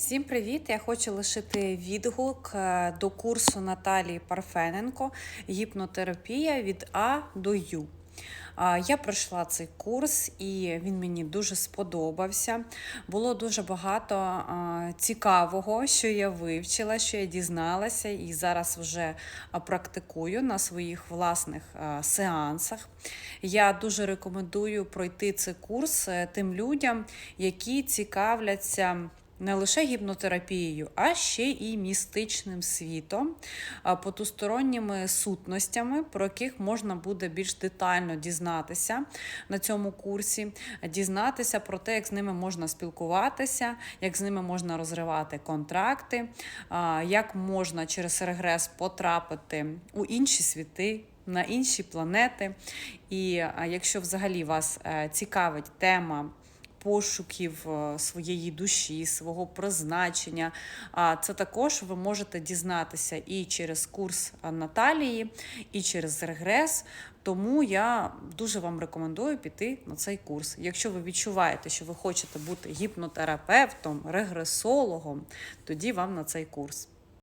Всім привіт! Я хочу лишити відгук е, до курсу Наталії Парфененко Гіпнотерапія від А до Ю. Я пройшла цей курс і він мені дуже сподобався. Було дуже багато цікавого, що я вивчила, що я дізналася, і зараз вже практикую на своїх власних сеансах. Я дуже рекомендую пройти цей курс е, тим людям, які цікавляться не лише гіпнотерапією, а ще і містичним світом, потусторонніми сутностями, про яких можна буде більш детально дізнатися на цьому курсі, дізнатися про те, як з ними можна спілкуватися, як з ними можна розривати контракти, як можна через регрес потрапити у інші світи. На інші планети, і якщо взагалі вас е, цікавить тема пошуків е, своєї душі, свого призначення. А це також ви можете дізнатися і через курс Наталії, і через регрес. Тому я дуже вам рекомендую піти на цей курс. Якщо ви відчуваєте, що ви хочете бути гіпнотерапевтом, регресологом, тоді вам на цей курс.